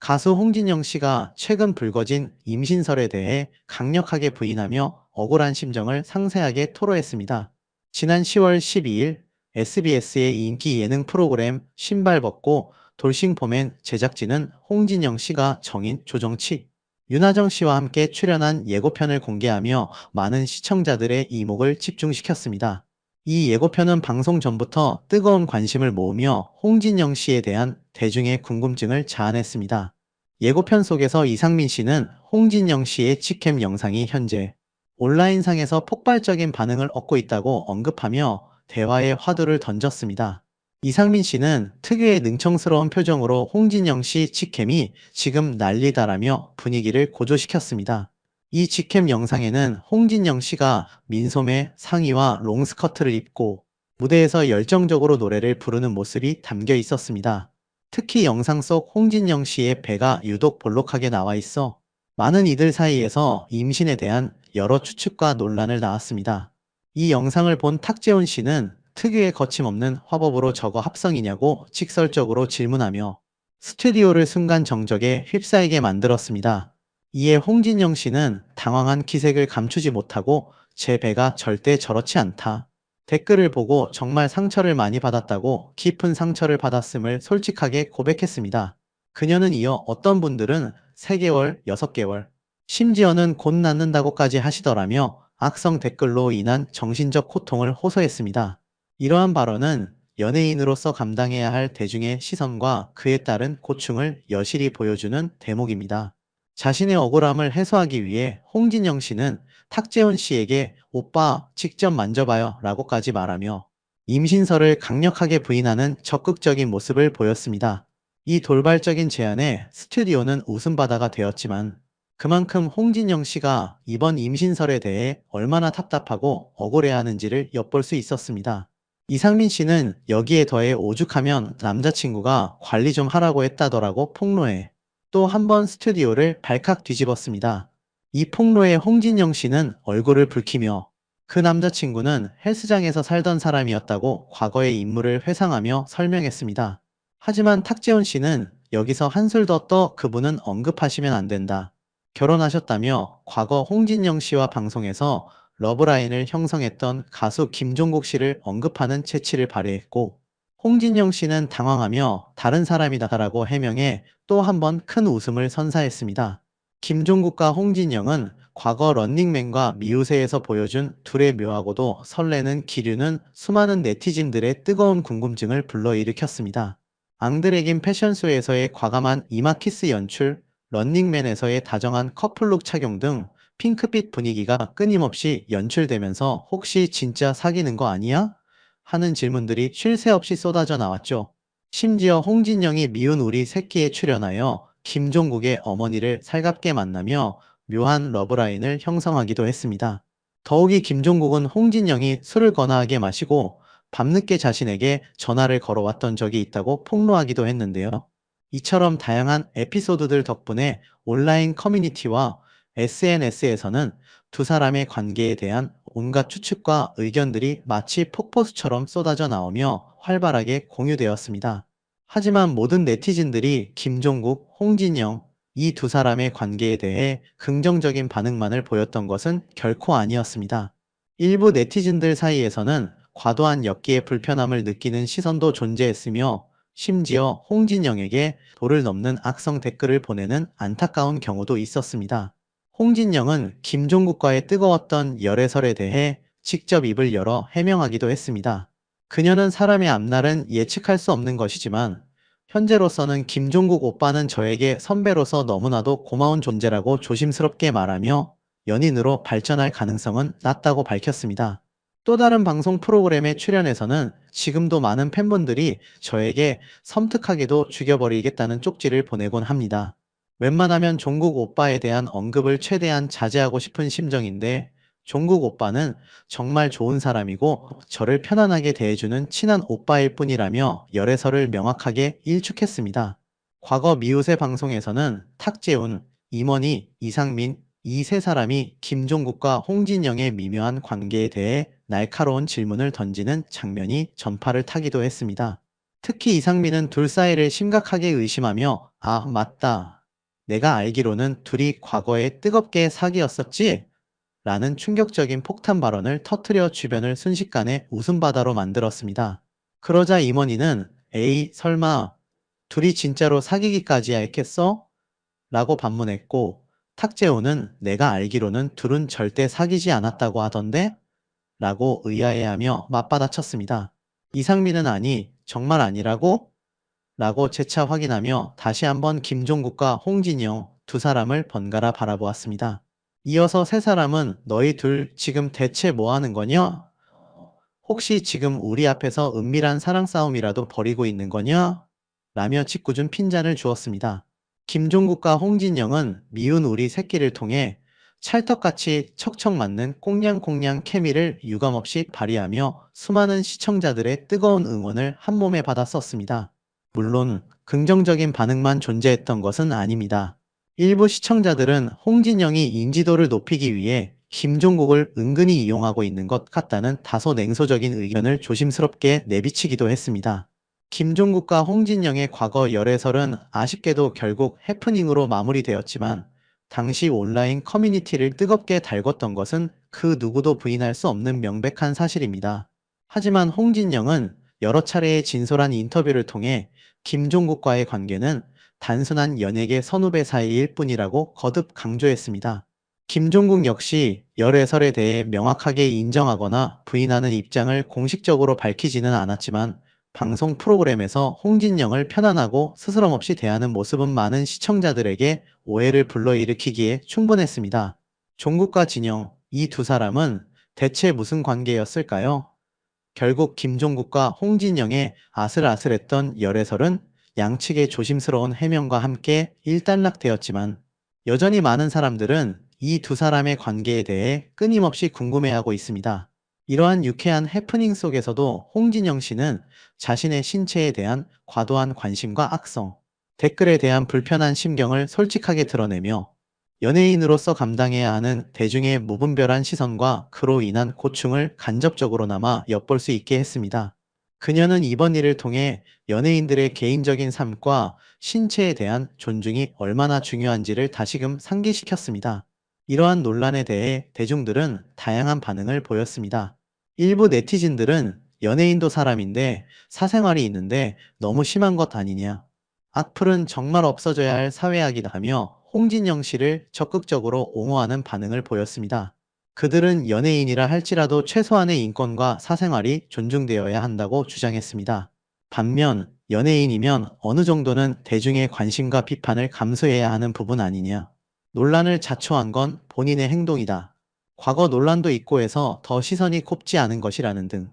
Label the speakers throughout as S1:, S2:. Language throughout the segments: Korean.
S1: 가수 홍진영 씨가 최근 불거진 임신설에 대해 강력하게 부인하며 억울한 심정을 상세하게 토로했습니다. 지난 10월 12일 SBS의 인기 예능 프로그램 신발 벗고 돌싱포맨 제작진은 홍진영 씨가 정인 조정치, 윤하정 씨와 함께 출연한 예고편을 공개하며 많은 시청자들의 이목을 집중시켰습니다. 이 예고편은 방송 전부터 뜨거운 관심을 모으며 홍진영 씨에 대한 대중의 궁금증을 자아냈습니다. 예고편 속에서 이상민 씨는 홍진영 씨의 직캠 영상이 현재 온라인상에서 폭발적인 반응을 얻고 있다고 언급하며 대화의 화두를 던졌습니다. 이상민 씨는 특유의 능청스러운 표정으로 홍진영 씨 직캠이 지금 난리다라며 분위기를 고조시켰습니다. 이 직캠 영상에는 홍진영 씨가 민소매 상의와 롱스커트를 입고 무대에서 열정적으로 노래를 부르는 모습이 담겨 있었습니다. 특히 영상 속 홍진영 씨의 배가 유독 볼록하게 나와 있어 많은 이들 사이에서 임신에 대한 여러 추측과 논란을 낳았습니다. 이 영상을 본 탁재훈 씨는 특유의 거침없는 화법으로 저거 합성이냐고 직설적으로 질문하며 스튜디오를 순간 정적에 휩싸이게 만들었습니다. 이에 홍진영 씨는 당황한 기색을 감추지 못하고 제 배가 절대 저렇지 않다. 댓글을 보고 정말 상처를 많이 받았다고 깊은 상처를 받았음을 솔직하게 고백했습니다. 그녀는 이어 어떤 분들은 3개월, 6개월, 심지어는 곧 낳는다고까지 하시더라며 악성 댓글로 인한 정신적 고통을 호소했습니다. 이러한 발언은 연예인으로서 감당해야 할 대중의 시선과 그에 따른 고충을 여실히 보여주는 대목입니다. 자신의 억울함을 해소하기 위해 홍진영 씨는 탁재훈 씨에게 오빠 직접 만져봐요 라고까지 말하며 임신설을 강력하게 부인하는 적극적인 모습을 보였습니다. 이 돌발적인 제안에 스튜디오는 웃음바다가 되었지만 그만큼 홍진영 씨가 이번 임신설에 대해 얼마나 답답하고 억울해하는지를 엿볼 수 있었습니다. 이상민 씨는 여기에 더해 오죽하면 남자친구가 관리 좀 하라고 했다더라고 폭로해 또 한 번 스튜디오를 발칵 뒤집었습니다. 이 폭로에 홍진영 씨는 얼굴을 붉히며 그 남자친구는 헬스장에서 살던 사람이었다고 과거의 인물을 회상하며 설명했습니다. 하지만 탁재훈 씨는 여기서 한술 더 떠 그분은 언급하시면 안 된다. 결혼하셨다며 과거 홍진영 씨와 방송에서 러브라인을 형성했던 가수 김종국 씨를 언급하는 채취를 발휘했고 홍진영 씨는 당황하며 다른 사람이다라고 해명해 또 한 번 큰 웃음을 선사했습니다. 김종국과 홍진영은 과거 런닝맨과 미우새에서 보여준 둘의 묘하고도 설레는 기류는 수많은 네티즌들의 뜨거운 궁금증을 불러일으켰습니다. 앙드레긴 패션쇼에서의 과감한 이마 키스 연출, 런닝맨에서의 다정한 커플룩 착용 등 핑크빛 분위기가 끊임없이 연출되면서 혹시 진짜 사귀는 거 아니야? 하는 질문들이 쉴 새 없이 쏟아져 나왔죠. 심지어 홍진영이 미운 우리 새끼에 출연하여 김종국의 어머니를 살갑게 만나며 묘한 러브라인을 형성하기도 했습니다. 더욱이 김종국은 홍진영이 술을 거나하게 마시고 밤늦게 자신에게 전화를 걸어왔던 적이 있다고 폭로하기도 했는데요. 이처럼 다양한 에피소드들 덕분에 온라인 커뮤니티와 SNS에서는 두 사람의 관계에 대한 온갖 추측과 의견들이 마치 폭포수처럼 쏟아져 나오며 활발하게 공유되었습니다. 하지만 모든 네티즌들이 김종국, 홍진영 이 두 사람의 관계에 대해 긍정적인 반응만을 보였던 것은 결코 아니었습니다. 일부 네티즌들 사이에서는 과도한 엽기에 불편함을 느끼는 시선도 존재했으며 심지어 홍진영에게 도를 넘는 악성 댓글을 보내는 안타까운 경우도 있었습니다. 홍진영은 김종국과의 뜨거웠던 열애설에 대해 직접 입을 열어 해명하기도 했습니다. 그녀는 사람의 앞날은 예측할 수 없는 것이지만 현재로서는 김종국 오빠는 저에게 선배로서 너무나도 고마운 존재라고 조심스럽게 말하며 연인으로 발전할 가능성은 낮다고 밝혔습니다. 또 다른 방송 프로그램에 출연해서는 지금도 많은 팬분들이 저에게 섬뜩하게도 죽여버리겠다는 쪽지를 보내곤 합니다. 웬만하면 종국 오빠에 대한 언급을 최대한 자제하고 싶은 심정인데 종국 오빠는 정말 좋은 사람이고 저를 편안하게 대해주는 친한 오빠일 뿐이라며 열애설을 명확하게 일축했습니다. 과거 미우새 방송에서는 탁재훈, 임원희, 이상민 이 세 사람이 김종국과 홍진영의 미묘한 관계에 대해 날카로운 질문을 던지는 장면이 전파를 타기도 했습니다. 특히 이상민은 둘 사이를 심각하게 의심하며 아, 맞다. 내가 알기로는 둘이 과거에 뜨겁게 사귀었었지? 라는 충격적인 폭탄 발언을 터뜨려 주변을 순식간에 웃음바다로 만들었습니다. 그러자 임원희는 에이, 설마 둘이 진짜로 사귀기까지 했겠어? 라고 반문했고 탁재호는 내가 알기로는 둘은 절대 사귀지 않았다고 하던데? 라고 의아해하며 맞받아쳤습니다. 이상민은 아니, 정말 아니라고? 라고 재차 확인하며 다시 한번 김종국과 홍진영 두 사람을 번갈아 바라보았습니다. 이어서 세 사람은 너희 둘 지금 대체 뭐 하는 거냐? 혹시 지금 우리 앞에서 은밀한 사랑 싸움이라도 벌이고 있는 거냐? 라며 짓궂은 핀잔을 주었습니다. 김종국과 홍진영은 미운 우리 새끼를 통해 찰떡같이 척척 맞는 꽁냥꽁냥 케미를 유감없이 발휘하며 수많은 시청자들의 뜨거운 응원을 한 몸에 받았었습니다. 물론 긍정적인 반응만 존재했던 것은 아닙니다. 일부 시청자들은 홍진영이 인지도를 높이기 위해 김종국을 은근히 이용하고 있는 것 같다는 다소 냉소적인 의견을 조심스럽게 내비치기도 했습니다. 김종국과 홍진영의 과거 열애설은 아쉽게도 결국 해프닝으로 마무리되었지만 당시 온라인 커뮤니티를 뜨겁게 달궜던 것은 그 누구도 부인할 수 없는 명백한 사실입니다. 하지만 홍진영은 여러 차례의 진솔한 인터뷰를 통해 김종국과의 관계는 단순한 연예계 선후배 사이일 뿐이라고 거듭 강조했습니다. 김종국 역시 열애설에 대해 명확하게 인정하거나 부인하는 입장을 공식적으로 밝히지는 않았지만 방송 프로그램에서 홍진영을 편안하고 스스럼 없이 대하는 모습은 많은 시청자들에게 오해를 불러일으키기에 충분했습니다. 종국과 진영, 이 두 사람은 대체 무슨 관계였을까요? 결국 김종국과 홍진영의 아슬아슬했던 열애설은 양측의 조심스러운 해명과 함께 일단락되었지만 여전히 많은 사람들은 이 두 사람의 관계에 대해 끊임없이 궁금해하고 있습니다. 이러한 유쾌한 해프닝 속에서도 홍진영 씨는 자신의 신체에 대한 과도한 관심과 악성, 댓글에 대한 불편한 심경을 솔직하게 드러내며 연예인으로서 감당해야 하는 대중의 무분별한 시선과 그로 인한 고충을 간접적으로나마 엿볼 수 있게 했습니다. 그녀는 이번 일을 통해 연예인들의 개인적인 삶과 신체에 대한 존중이 얼마나 중요한지를 다시금 상기시켰습니다. 이러한 논란에 대해 대중들은 다양한 반응을 보였습니다. 일부 네티즌들은 연예인도 사람인데 사생활이 있는데 너무 심한 것 아니냐. 악플은 정말 없어져야 할 사회악이다며 홍진영 씨를 적극적으로 옹호하는 반응을 보였습니다. 그들은 연예인이라 할지라도 최소한의 인권과 사생활이 존중되어야 한다고 주장했습니다. 반면 연예인이면 어느 정도는 대중의 관심과 비판을 감수해야 하는 부분 아니냐. 논란을 자초한 건 본인의 행동이다. 과거 논란도 있고 해서 더 시선이 곱지 않은 것이라는 등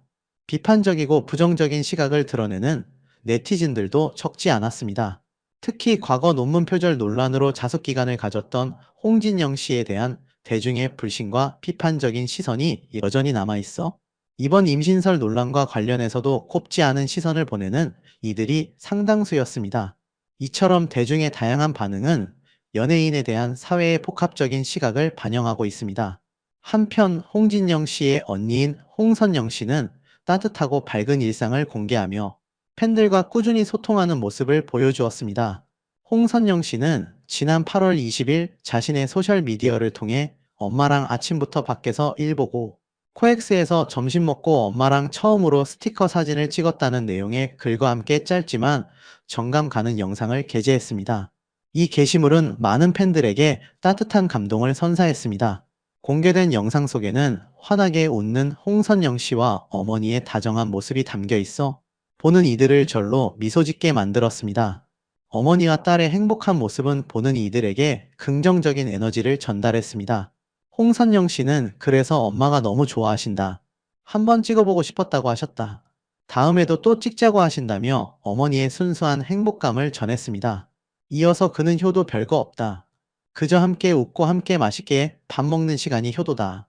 S1: 비판적이고 부정적인 시각을 드러내는 네티즌들도 적지 않았습니다. 특히 과거 논문 표절 논란으로 자숙기간을 가졌던 홍진영 씨에 대한 대중의 불신과 비판적인 시선이 여전히 남아있어 이번 임신설 논란과 관련해서도 곱지 않은 시선을 보내는 이들이 상당수였습니다. 이처럼 대중의 다양한 반응은 연예인에 대한 사회의 복합적인 시각을 반영하고 있습니다. 한편 홍진영 씨의 언니인 홍선영 씨는 따뜻하고 밝은 일상을 공개하며 팬들과 꾸준히 소통하는 모습을 보여주었습니다. 홍선영 씨는 지난 8월 20일 자신의 소셜미디어를 통해 엄마랑 아침부터 밖에서 일 보고 코엑스에서 점심 먹고 엄마랑 처음으로 스티커 사진을 찍었다는 내용의 글과 함께 짧지만 정감 가는 영상을 게재했습니다. 이 게시물은 많은 팬들에게 따뜻한 감동을 선사했습니다. 공개된 영상 속에는 환하게 웃는 홍선영 씨와 어머니의 다정한 모습이 담겨 있어 보는 이들을 절로 미소 짓게 만들었습니다. 어머니와 딸의 행복한 모습은 보는 이들에게 긍정적인 에너지를 전달했습니다. 홍선영 씨는 그래서 엄마가 너무 좋아하신다. 한번 찍어보고 싶었다고 하셨다. 다음에도 또 찍자고 하신다며 어머니의 순수한 행복감을 전했습니다. 이어서 그는 효도 별거 없다. 그저 함께 웃고 함께 맛있게 밥 먹는 시간이 효도다.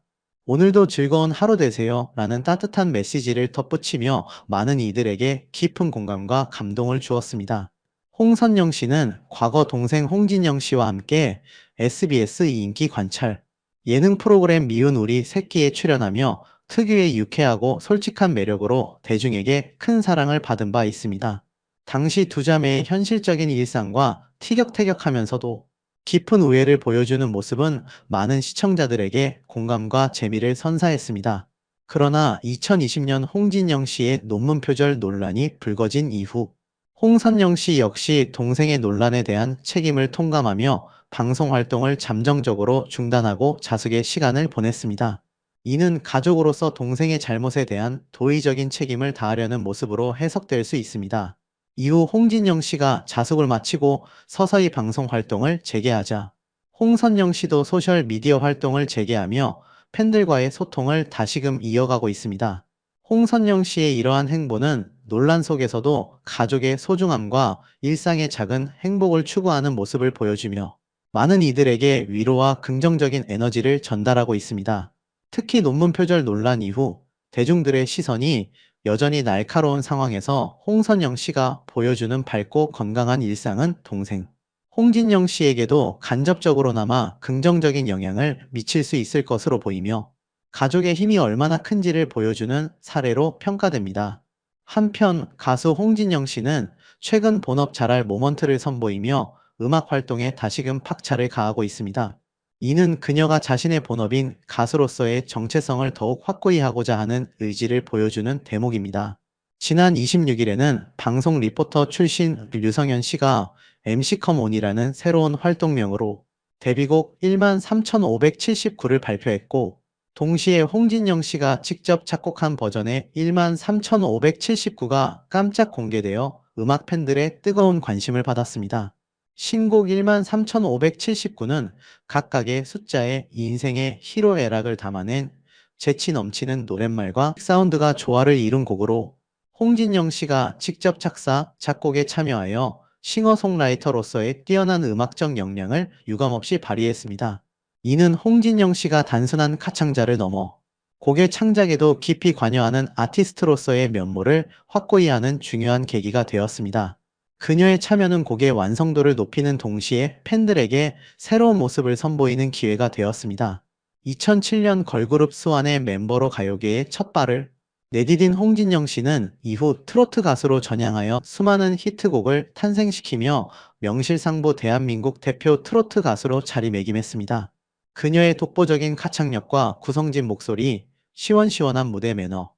S1: 오늘도 즐거운 하루 되세요. 라는 따뜻한 메시지를 덧붙이며 많은 이들에게 깊은 공감과 감동을 주었습니다. 홍선영 씨는 과거 동생 홍진영 씨와 함께 SBS 인기 관찰 예능 프로그램 미운 우리 새끼에 출연하며 특유의 유쾌하고 솔직한 매력으로 대중에게 큰 사랑을 받은 바 있습니다. 당시 두 자매의 현실적인 일상과 티격태격하면서도 깊은 우애를 보여주는 모습은 많은 시청자들에게 공감과 재미를 선사했습니다. 그러나 2020년 홍진영 씨의 논문 표절 논란이 불거진 이후 홍선영 씨 역시 동생의 논란에 대한 책임을 통감하며 방송 활동을 잠정적으로 중단하고 자숙의 시간을 보냈습니다. 이는 가족으로서 동생의 잘못에 대한 도의적인 책임을 다하려는 모습으로 해석될 수 있습니다. 이후 홍진영 씨가 자숙을 마치고 서서히 방송 활동을 재개하자 홍선영 씨도 소셜 미디어 활동을 재개하며 팬들과의 소통을 다시금 이어가고 있습니다. 홍선영 씨의 이러한 행보는 논란 속에서도 가족의 소중함과 일상의 작은 행복을 추구하는 모습을 보여주며 많은 이들에게 위로와 긍정적인 에너지를 전달하고 있습니다. 특히 논문 표절 논란 이후 대중들의 시선이 여전히 날카로운 상황에서 홍선영 씨가 보여주는 밝고 건강한 일상은 동생 홍진영 씨에게도 간접적으로나마 긍정적인 영향을 미칠 수 있을 것으로 보이며 가족의 힘이 얼마나 큰지를 보여주는 사례로 평가됩니다. 한편 가수 홍진영 씨는 최근 본업 잘할 모먼트를 선보이며 음악 활동에 다시금 박차를 가하고 있습니다. 이는 그녀가 자신의 본업인 가수로서의 정체성을 더욱 확고히 하고자 하는 의지를 보여주는 대목입니다. 지난 26일에는 방송 리포터 출신 류성현 씨가 MC컴온이라는 새로운 활동명으로 데뷔곡 13,579를 발표했고, 동시에 홍진영 씨가 직접 작곡한 버전의 13,579가 깜짝 공개되어 음악 팬들의 뜨거운 관심을 받았습니다. 신곡 13,579는 각각의 숫자에 인생의 희로애락을 담아낸 재치 넘치는 노랫말과 사운드가 조화를 이룬 곡으로 홍진영 씨가 직접 작사, 작곡에 참여하여 싱어송라이터로서의 뛰어난 음악적 역량을 유감없이 발휘했습니다. 이는 홍진영 씨가 단순한 가창자를 넘어 곡의 창작에도 깊이 관여하는 아티스트로서의 면모를 확고히 하는 중요한 계기가 되었습니다. 그녀의 참여는 곡의 완성도를 높이는 동시에 팬들에게 새로운 모습을 선보이는 기회가 되었습니다. 2007년 걸그룹 스완의 멤버로 가요계에 첫 발을 내디딘 홍진영 씨는 이후 트로트 가수로 전향하여 수많은 히트곡을 탄생시키며 명실상부 대한민국 대표 트로트 가수로 자리매김했습니다. 그녀의 독보적인 가창력과 구성진 목소리, 시원시원한 무대 매너,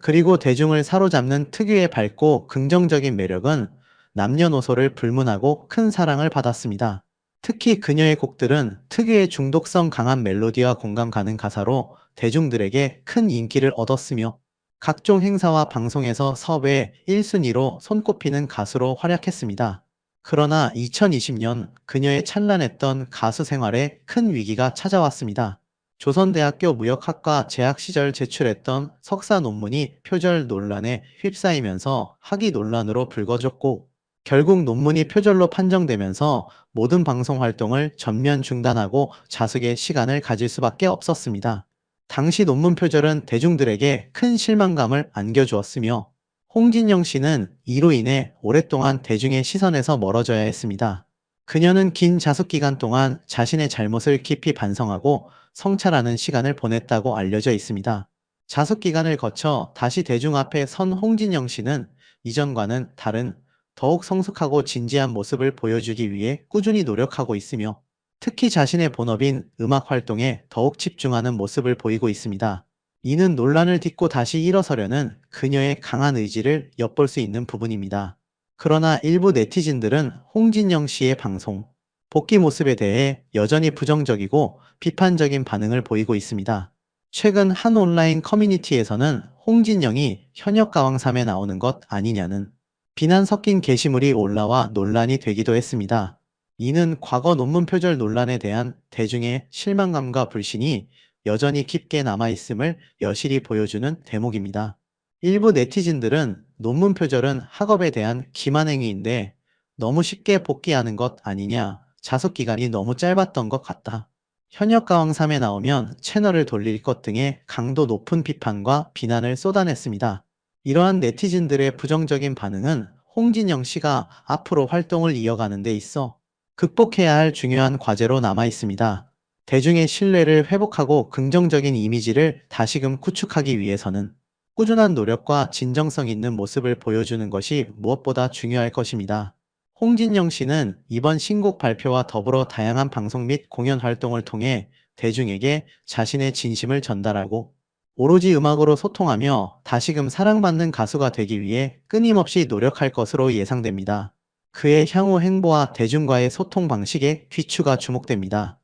S1: 그리고 대중을 사로잡는 특유의 밝고 긍정적인 매력은 남녀노소를 불문하고 큰 사랑을 받았습니다. 특히 그녀의 곡들은 특유의 중독성 강한 멜로디와 공감 가는 가사로 대중들에게 큰 인기를 얻었으며 각종 행사와 방송에서 섭외 1순위로 손꼽히는 가수로 활약했습니다. 그러나 2020년 그녀의 찬란했던 가수 생활에 큰 위기가 찾아왔습니다. 조선대학교 무역학과 재학 시절 제출했던 석사 논문이 표절 논란에 휩싸이면서 학위 논란으로 불거졌고 결국 논문이 표절로 판정되면서 모든 방송 활동을 전면 중단하고 자숙의 시간을 가질 수밖에 없었습니다. 당시 논문 표절은 대중들에게 큰 실망감을 안겨주었으며 홍진영 씨는 이로 인해 오랫동안 대중의 시선에서 멀어져야 했습니다. 그녀는 긴 자숙 기간 동안 자신의 잘못을 깊이 반성하고 성찰하는 시간을 보냈다고 알려져 있습니다. 자숙 기간을 거쳐 다시 대중 앞에 선 홍진영 씨는 이전과는 다른 더욱 성숙하고 진지한 모습을 보여주기 위해 꾸준히 노력하고 있으며 특히 자신의 본업인 음악 활동에 더욱 집중하는 모습을 보이고 있습니다. 이는 논란을 딛고 다시 일어서려는 그녀의 강한 의지를 엿볼 수 있는 부분입니다. 그러나 일부 네티즌들은 홍진영 씨의 방송, 복귀 모습에 대해 여전히 부정적이고 비판적인 반응을 보이고 있습니다. 최근 한 온라인 커뮤니티에서는 홍진영이 현역 가왕삼에 나오는 것 아니냐는 비난 섞인 게시물이 올라와 논란이 되기도 했습니다. 이는 과거 논문 표절 논란에 대한 대중의 실망감과 불신이 여전히 깊게 남아있음을 여실히 보여주는 대목입니다. 일부 네티즌들은 논문 표절은 학업에 대한 기만행위인데 너무 쉽게 복귀하는 것 아니냐, 자숙 기간이 너무 짧았던 것 같다. 현역 가왕 3에 나오면 채널을 돌릴 것 등의 강도 높은 비판과 비난을 쏟아냈습니다. 이러한 네티즌들의 부정적인 반응은 홍진영 씨가 앞으로 활동을 이어가는 데 있어 극복해야 할 중요한 과제로 남아 있습니다. 대중의 신뢰를 회복하고 긍정적인 이미지를 다시금 구축하기 위해서는 꾸준한 노력과 진정성 있는 모습을 보여주는 것이 무엇보다 중요할 것입니다. 홍진영 씨는 이번 신곡 발표와 더불어 다양한 방송 및 공연 활동을 통해 대중에게 자신의 진심을 전달하고 오로지 음악으로 소통하며 다시금 사랑받는 가수가 되기 위해 끊임없이 노력할 것으로 예상됩니다. 그의 향후 행보와 대중과의 소통 방식에 귀추가 주목됩니다.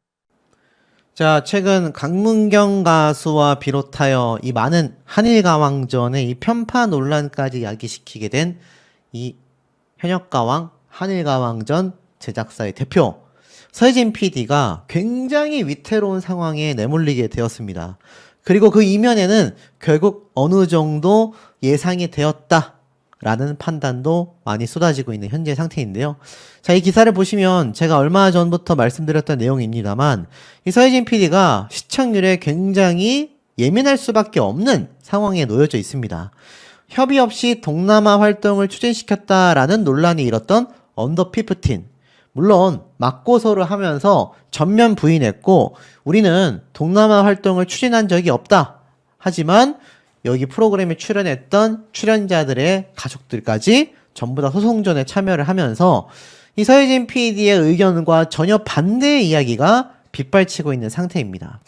S2: 자, 최근 강문경 가수와 비롯하여 이 많은 한일 가왕전의 이 편파 논란까지 야기시키게 된 이 현역 가왕 한일 가왕전 제작사의 대표 서혜진 PD가 굉장히 위태로운 상황에 내몰리게 되었습니다. 그리고 그 이면에는 결국 어느 정도 예상이 되었다. 라는 판단도 많이 쏟아지고 있는 현재 상태인데요. 자, 이 기사를 보시면 제가 얼마 전부터 말씀드렸던 내용입니다만 이 서혜진 PD가 시청률에 굉장히 예민할 수밖에 없는 상황에 놓여져 있습니다. 협의 없이 동남아 활동을 추진시켰다라는 논란이 일었던 언더 피프틴. 물론 맞고서를 하면서 전면 부인했고 우리는 동남아 활동을 추진한 적이 없다. 하지만 여기 프로그램에 출연했던 출연자들의 가족들까지 전부 다 소송전에 참여를 하면서 이 서혜진 PD의 의견과 전혀 반대의 이야기가 빗발치고 있는 상태입니다.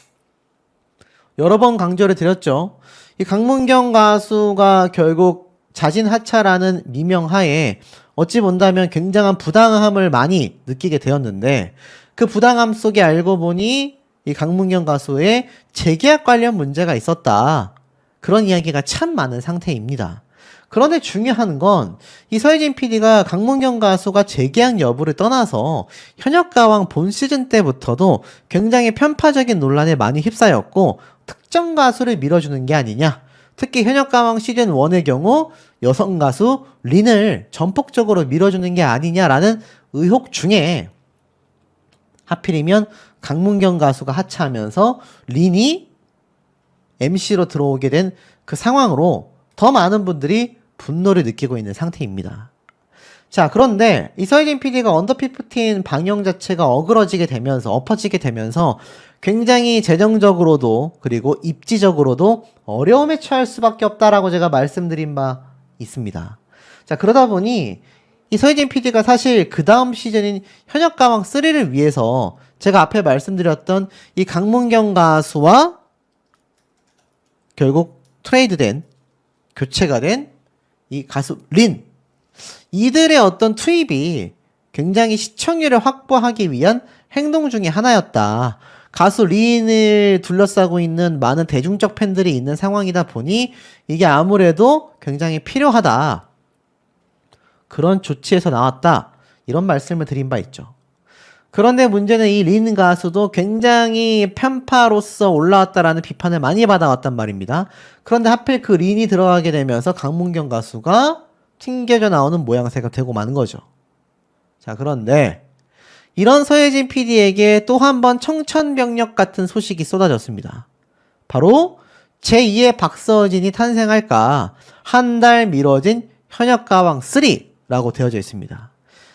S2: 여러 번 강조를 드렸죠. 이 강문경 가수가 결국 자진 하차라는 미명하에 어찌 본다면 굉장한 부당함을 많이 느끼게 되었는데 그 부당함 속에 알고 보니 이 강문경 가수의 재계약 관련 문제가 있었다. 그런 이야기가 참 많은 상태입니다. 그런데 중요한 건 이 서혜진 PD가 강문경 가수가 재계약 여부를 떠나서 현역가왕 본 시즌 때부터도 굉장히 편파적인 논란에 많이 휩싸였고 특정 가수를 밀어주는 게 아니냐. 특히 현역가왕 시즌 1의 경우 여성 가수 린을 전폭적으로 밀어주는 게 아니냐라는 의혹 중에 하필이면 강문경 가수가 하차하면서 린이 MC로 들어오게 된 그 상황으로 더 많은 분들이 분노를 느끼고 있는 상태입니다. 자, 그런데 이 서혜진 PD가 언더피프틴 방영 자체가 어그러지게 되면서, 엎어지게 되면서 굉장히 재정적으로도 그리고 입지적으로도 어려움에 처할 수밖에 없다라고 제가 말씀드린 바 있습니다. 자, 그러다 보니 이 서혜진 PD가 사실 그 다음 시즌인 현역 가왕 3를 위해서 제가 앞에 말씀드렸던 이 강문경 가수와 결국 트레이드된 교체가 된 이 가수 린 이들의 어떤 투입이 굉장히 시청률을 확보하기 위한 행동 중의 하나였다. 가수 린을 둘러싸고 있는 많은 대중적 팬들이 있는 상황이다 보니 이게 아무래도 굉장히 필요하다. 그런 조치에서 나왔다. 이런 말씀을 드린 바 있죠. 그런데 문제는 이 린 가수도 굉장히 편파로서 올라왔다라는 비판을 많이 받아왔단 말입니다. 그런데 하필 그 린이 들어가게 되면서 강문경 가수가 튕겨져 나오는 모양새가 되고 마는 거죠. 자, 그런데 이런 서예진 PD에게 또 한 번 청천벽력 같은 소식이 쏟아졌습니다. 바로 제2의 박서진이 탄생할까 한 달 미뤄진 현역가왕 3라고 되어져 있습니다.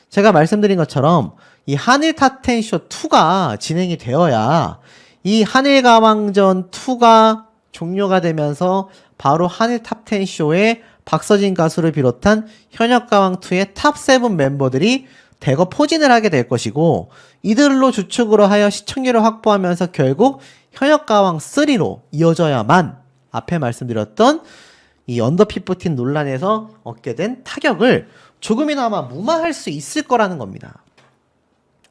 S2: 제가 말씀드린 것처럼 이 한일 탑텐쇼 2가 진행이 되어야 이 한일 가왕전 2가 종료가 되면서 바로 한일 탑텐쇼에 박서진 가수를 비롯한 현역 가왕 2의 탑7 멤버들이 대거 포진을 하게 될 것이고 이들로 주축으로 하여 시청률을 확보하면서 결국 현역 가왕 3로 이어져야만 앞에 말씀드렸던 이 언더피프틴 논란에서 얻게 된 타격을 조금이나마 무마할 수 있을 거라는 겁니다.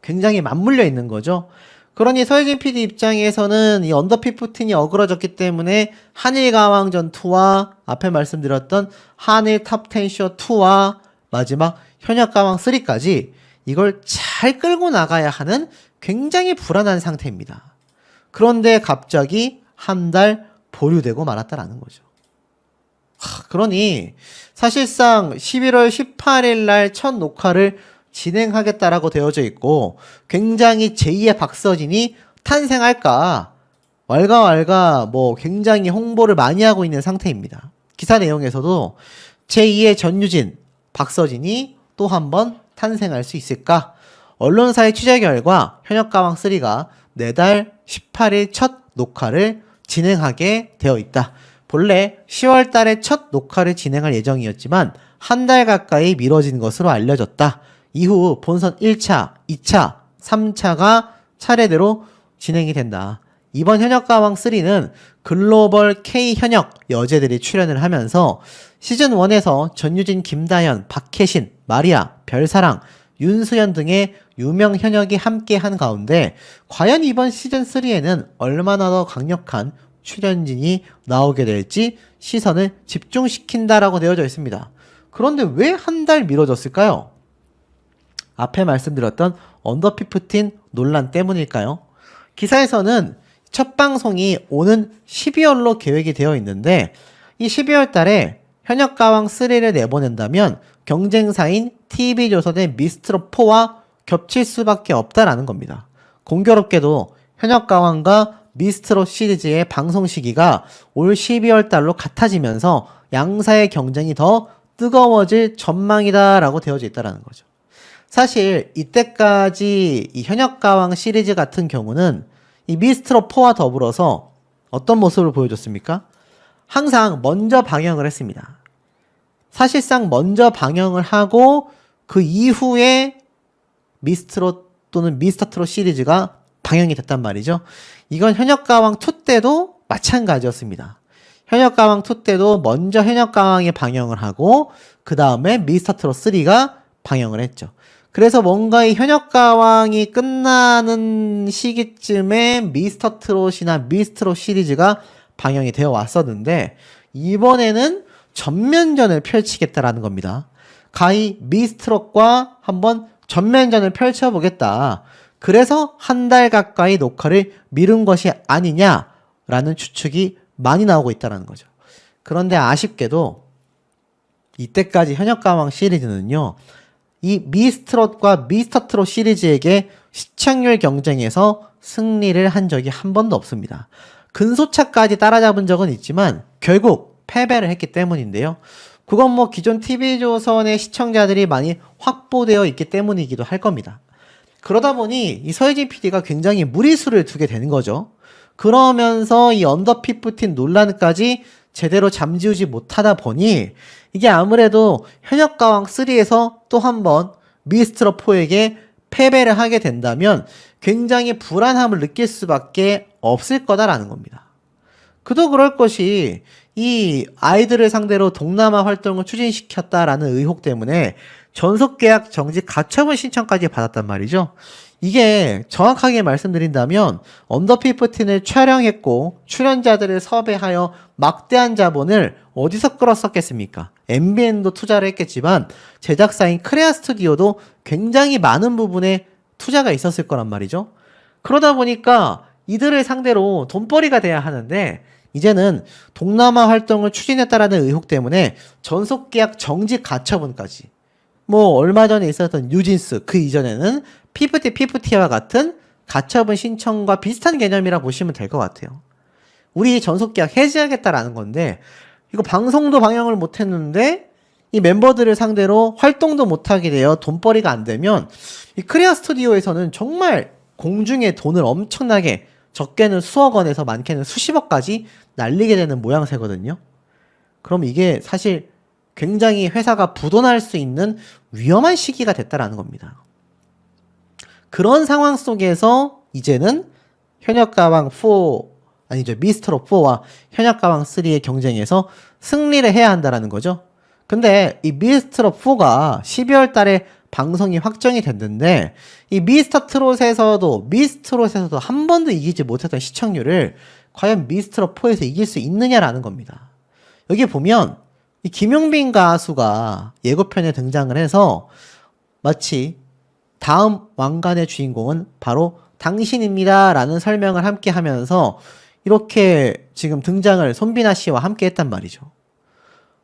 S2: 굉장히 맞물려 있는 거죠. 그러니 서혜진 PD 입장에서는 이 언더피프틴이 어그러졌기 때문에 한일 가왕전 2와 앞에 말씀드렸던 한일 탑텐쇼 2와 마지막 현역 가왕 3까지 이걸 잘 끌고 나가야 하는 굉장히 불안한 상태입니다. 그런데 갑자기 한 달 보류되고 말았다라는 거죠. 하, 그러니 사실상 11월 18일 날 첫 녹화를 진행하겠다라고 되어져 있고 굉장히 제2의 박서진이 탄생할까 왈가왈가 뭐 굉장히 홍보를 많이 하고 있는 상태입니다. 기사 내용에서도 제2의 전유진 박서진이 또 한 번 탄생할 수 있을까? 언론사의 취재 결과 현역가왕 3가 내달 18일 첫 녹화를 진행하게 되어 있다. 본래 10월 달에 첫 녹화를 진행할 예정이었지만 한 달 가까이 미뤄진 것으로 알려졌다. 이후 본선 1차, 2차, 3차가 차례대로 진행이 된다. 이번 현역가왕 3는 글로벌 K 현역 여제들이 출연을 하면서 시즌 1에서 전유진, 김다현, 박혜신, 마리아, 별사랑, 윤수연 등의 유명 현역이 함께 한 가운데 과연 이번 시즌 3에는 얼마나 더 강력한 출연진이 나오게 될지 시선을 집중시킨다라고 되어져 있습니다. 그런데 왜 한 달 미뤄졌을까요? 앞에 말씀드렸던 언더피프틴 논란 때문일까요? 기사에서는 첫 방송이 오는 12월로 계획이 되어 있는데 이 12월 달에 현역 가왕 3를 내보낸다면 경쟁사인 TV조선의 미스트로4와 겹칠 수밖에 없다라는 겁니다. 공교롭게도 현역 가왕과 미스트로 시리즈의 방송 시기가 올 12월 달로 같아지면서 양사의 경쟁이 더 뜨거워질 전망이다라고 되어져 있다라는 거죠. 사실 이때까지 이 현역 가왕 시리즈 같은 경우는 이 미스트로 4와 더불어서 어떤 모습을 보여줬습니까? 항상 먼저 방영을 했습니다. 사실상 먼저 방영을 하고 그 이후에 미스트로 또는 미스터트로 시리즈가 방영이 됐단 말이죠. 이건 현역가왕 2 때도 마찬가지였습니다. 현역가왕 2 때도 먼저 현역가왕이 방영을 하고 그 다음에 미스터트로 3가 방영을 했죠. 그래서 뭔가 이 현역가왕이 끝나는 시기쯤에 미스터 트롯이나 미스트롯 시리즈가 방영이 되어 왔었는데 이번에는 전면전을 펼치겠다라는 겁니다. 가히 미스트롯과 한번 전면전을 펼쳐보겠다. 그래서 한 달 가까이 녹화를 미룬 것이 아니냐라는 추측이 많이 나오고 있다는 거죠. 그런데 아쉽게도 이때까지 현역가왕 시리즈는요. 이 미스트롯과 미스터트롯 시리즈에게 시청률 경쟁에서 승리를 한 적이 한 번도 없습니다. 근소차까지 따라잡은 적은 있지만 결국 패배를 했기 때문인데요. 그건 뭐 기존 TV조선의 시청자들이 많이 확보되어 있기 때문이기도 할 겁니다. 그러다 보니 이 서혜진 PD가 굉장히 무리수를 두게 되는 거죠. 그러면서 이 언더피프틴 논란까지 제대로 잠지우지 못하다 보니 이게 아무래도 현역가왕 3에서 또 한 번 미스트러 4에게 패배를 하게 된다면 굉장히 불안함을 느낄 수밖에 없을 거다라는 겁니다. 그도 그럴 것이 이 아이들을 상대로 동남아 활동을 추진시켰다라는 의혹 때문에 전속 계약 정지 가처분 신청까지 받았단 말이죠. 이게 정확하게 말씀드린다면 언더피프틴을 촬영했고 출연자들을 섭외하여 막대한 자본을 어디서 끌었었겠습니까? MBN도 투자를 했겠지만 제작사인 크레아 스튜디오도 굉장히 많은 부분에 투자가 있었을 거란 말이죠. 그러다 보니까 이들을 상대로 돈벌이가 돼야 하는데 이제는 동남아 활동을 추진했다라는 의혹 때문에 전속 계약 정지 가처분까지 뭐 얼마 전에 있었던 뉴진스 그 이전에는 피프티 피프티와 같은 가처분 신청과 비슷한 개념이라 보시면 될 것 같아요. 우리 전속 계약 해지하겠다라는 건데 이거 방송도 방영을 못 했는데 이 멤버들을 상대로 활동도 못 하게 되어 돈벌이가 안 되면 이 크레아 스튜디오에서는 정말 공중에 돈을 엄청나게 적게는 수억 원에서 많게는 수십억까지 날리게 되는 모양새거든요. 그럼 이게 사실 굉장히 회사가 부도날 수 있는 위험한 시기가 됐다라는 겁니다. 그런 상황 속에서 이제는 현역 가왕 4 아니죠 미스터로 4와 현역 가왕 3의 경쟁에서 승리를 해야 한다라는 거죠. 근데 이 미스터로 4가 12월 달에 방송이 확정이 됐는데 이 미스터 트롯에서도 미스트롯에서도 한 번도 이기지 못했던 시청률을 과연 미스트롯 4에서 이길 수 있느냐라는 겁니다. 여기 보면 이 김용빈 가수가 예고편에 등장을 해서 마치 다음 왕관의 주인공은 바로 당신입니다. 라는 설명을 함께 하면서 이렇게 지금 등장을 손비나 씨와 함께 했단 말이죠.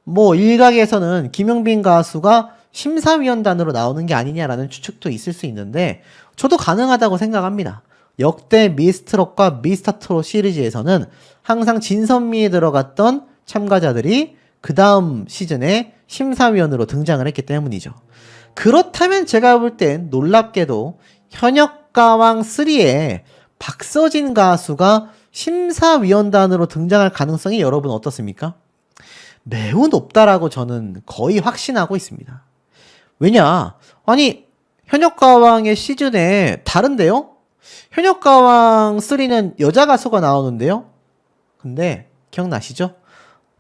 S2: 뭐 일각에서는 김용빈 가수가 심사위원단으로 나오는 게 아니냐라는 추측도 있을 수 있는데 저도 가능하다고 생각합니다. 역대 미스트롯과 미스터트롯 시리즈에서는 항상 진선미에 들어갔던 참가자들이 그 다음 시즌에 심사위원으로 등장을 했기 때문이죠. 그렇다면 제가 볼 땐 놀랍게도 현역 가왕 3에 박서진 가수가 심사위원단으로 등장할 가능성이 여러분 어떻습니까? 매우 높다라고 저는 거의 확신하고 있습니다. 왜냐? 아니, 현역 가왕의 시즌에 다른데요? 현역가왕 3는 여자 가수가 나오는데요? 근데 기억나시죠?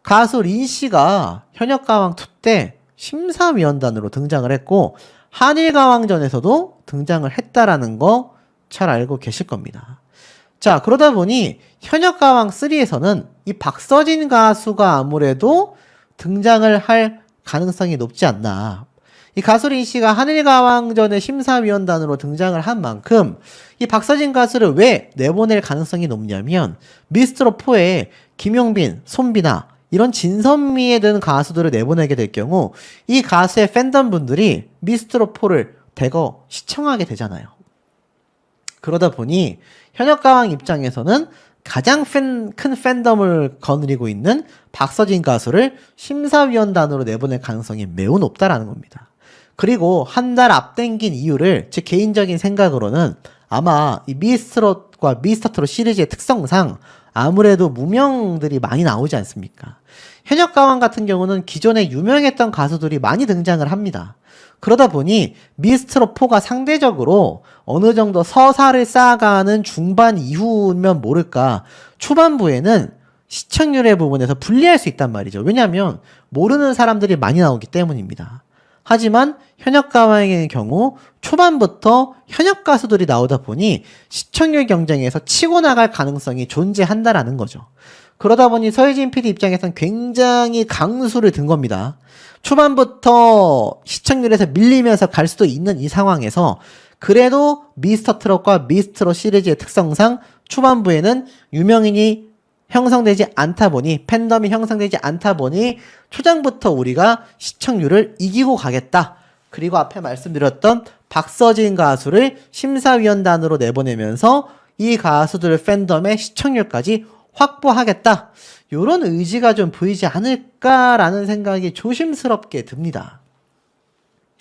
S2: 가수 린 씨가 현역가왕 2 때 심사위원단으로 등장을 했고 한일가왕전에서도 등장을 했다라는 거 잘 알고 계실 겁니다. 자, 그러다 보니 현역가왕 3에서는 이 박서진 가수가 아무래도 등장을 할 가능성이 높지 않나. 이 가수린 씨가 한일가왕전의 심사위원단으로 등장을 한 만큼 이 박서진 가수를 왜 내보낼 가능성이 높냐면 미스트로 4에 김용빈, 손비나 이런 진선미에 든 가수들을 내보내게 될 경우 이 가수의 팬덤 분들이 미스트로 4를 대거 시청하게 되잖아요. 그러다 보니 현역가왕 입장에서는 가장 팬, 큰 팬덤을 거느리고 있는 박서진 가수를 심사위원단으로 내보낼 가능성이 매우 높다라는 겁니다. 그리고 한 달 앞당긴 이유를 제 개인적인 생각으로는 아마 이 미스트롯과 미스터트롯 시리즈의 특성상 아무래도 무명들이 많이 나오지 않습니까? 현역 가왕 같은 경우는 기존에 유명했던 가수들이 많이 등장을 합니다. 그러다 보니 미스트롯 4가 상대적으로 어느 정도 서사를 쌓아가는 중반 이후면 모를까 초반부에는 시청률의 부분에서 불리할 수 있단 말이죠. 왜냐하면 모르는 사람들이 많이 나오기 때문입니다. 하지만 현역 가왕의 경우 초반부터 현역 가수들이 나오다 보니 시청률 경쟁에서 치고 나갈 가능성이 존재한다라는 거죠. 그러다 보니 서혜진 PD 입장에서는 굉장히 강수를 든 겁니다. 초반부터 시청률에서 밀리면서 갈 수도 있는 이 상황에서 그래도 미스터 트롯과 미스트롯 시리즈의 특성상 초반부에는 유명인이 형성되지 않다 보니 팬덤이 형성되지 않다 보니 초장부터 우리가 시청률을 이기고 가겠다. 그리고 앞에 말씀드렸던 박서진 가수를 심사위원단으로 내보내면서 이 가수들 팬덤의 시청률까지 확보하겠다. 요런 의지가 좀 보이지 않을까라는 생각이 조심스럽게 듭니다.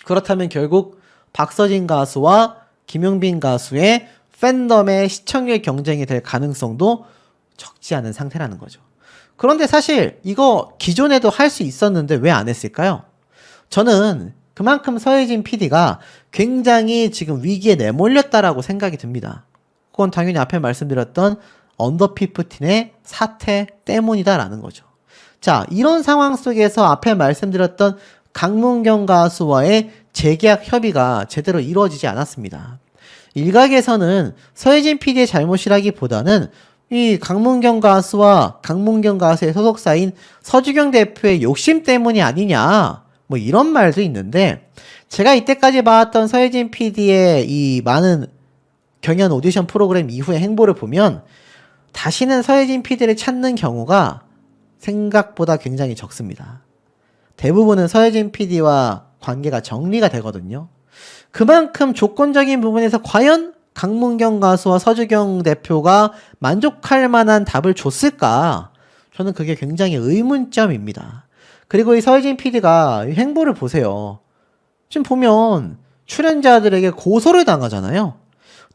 S2: 그렇다면 결국 박서진 가수와 김용빈 가수의 팬덤의 시청률 경쟁이 될 가능성도 적지 않은 상태라는 거죠. 그런데 사실 이거 기존에도 할 수 있었는데 왜 안 했을까요? 저는 그만큼 서혜진 PD가 굉장히 지금 위기에 내몰렸다라고 생각이 듭니다. 그건 당연히 앞에 말씀드렸던 언더 피프틴의 사태 때문이다라는 거죠. 자, 이런 상황 속에서 앞에 말씀드렸던 강문경 가수와의 재계약 협의가 제대로 이루어지지 않았습니다. 일각에서는 서혜진 PD의 잘못이라기보다는 이 강문경 가수와 강문경 가수의 소속사인 서주경 대표의 욕심 때문이 아니냐 뭐 이런 말도 있는데 제가 이때까지 봐왔던 서혜진 PD의 이 많은 경연 오디션 프로그램 이후의 행보를 보면 다시는 서혜진 PD를 찾는 경우가 생각보다 굉장히 적습니다. 대부분은 서혜진 PD와 관계가 정리가 되거든요. 그만큼 조건적인 부분에서 과연 강문경 가수와 서주경 대표가 만족할 만한 답을 줬을까? 저는 그게 굉장히 의문점입니다. 그리고 이 서혜진 PD가 행보를 보세요. 지금 보면 출연자들에게 고소를 당하잖아요.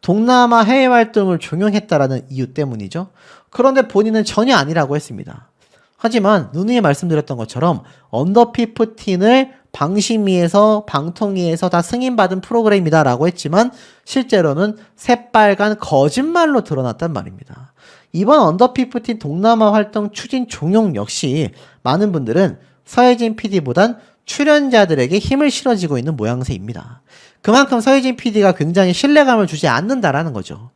S2: 동남아 해외 활동을 종용했다라는 이유 때문이죠. 그런데 본인은 전혀 아니라고 했습니다. 하지만 누누이 말씀드렸던 것처럼 언더 피프틴을 방심위에서 방통위에서 다 승인받은 프로그램이다라고 했지만 실제로는 새빨간 거짓말로 드러났단 말입니다. 이번 언더 피프틴 동남아 활동 추진 종용 역시 많은 분들은 서혜진 PD보단 출연자들에게 힘을 실어지고 있는 모양새입니다. 그만큼 서혜진 PD가 굉장히 신뢰감을 주지 않는다라는 거죠.